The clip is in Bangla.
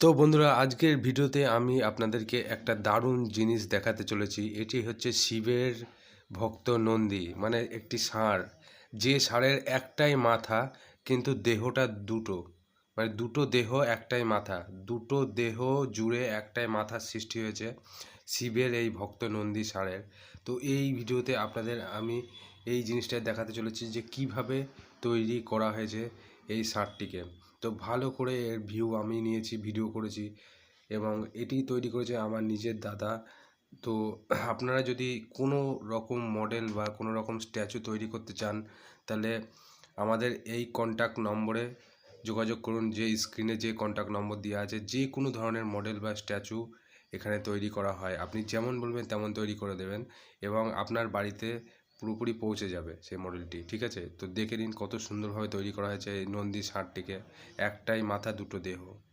তো বন্ধুরা, আজকের ভিডিওতে আমি আপনাদেরকে একটা দারুণ জিনিস দেখাতে চলেছি। এটি হচ্ছে শিবের ভক্ত নন্দী মানে একটি ষাঁড়। যে ষাঁড়ের একটাই মাথা, কিন্তু দেহটা দুটো। মানে দুটো দেহ, একটাই মাথা। দুটো দেহ জুড়ে একটাই মাথার সৃষ্টি হয়েছে শিবের এই ভক্ত নন্দী ষাঁড়ের। তো এই ভিডিওতে আপনাদের আমি এই জিনিসটা দেখাতে চলেছি যে কীভাবে তৈরি করা হয়েছে। এই ষাঁড়টিকে তো ভালো করে এর ভিউ আমি নিয়েছি ভিডিও করেছি এবং এটি তৈরি করেছে আমার নিজের দাদা। তো আপনারা যদি কোনো রকম মডেল বা কোনো রকম স্ট্যাচু তৈরি করতে চান, তাহলে আমাদের এই কন্ট্যাক্ট নম্বরে যোগাযোগ করুন। যে স্ক্রিনে যে কন্ট্যাক্ট নম্বর দেওয়া আছে, যে কোনো ধরনের মডেল বা স্ট্যাচু এখানে তৈরি করা হয়। আপনি যেমন বলবেন, তেমন তৈরি করে দেবেন এবং আপনার বাড়িতে পুরোপুরি পৌঁছে যাবে সেই মডেলটি ঠিক আছে? তো দেখে নিন কত সুন্দরভাবে তৈরি করা হয়েছে এই নন্দী ষাঁড়টিকে। একটাই মাথা, দুটো দেহ।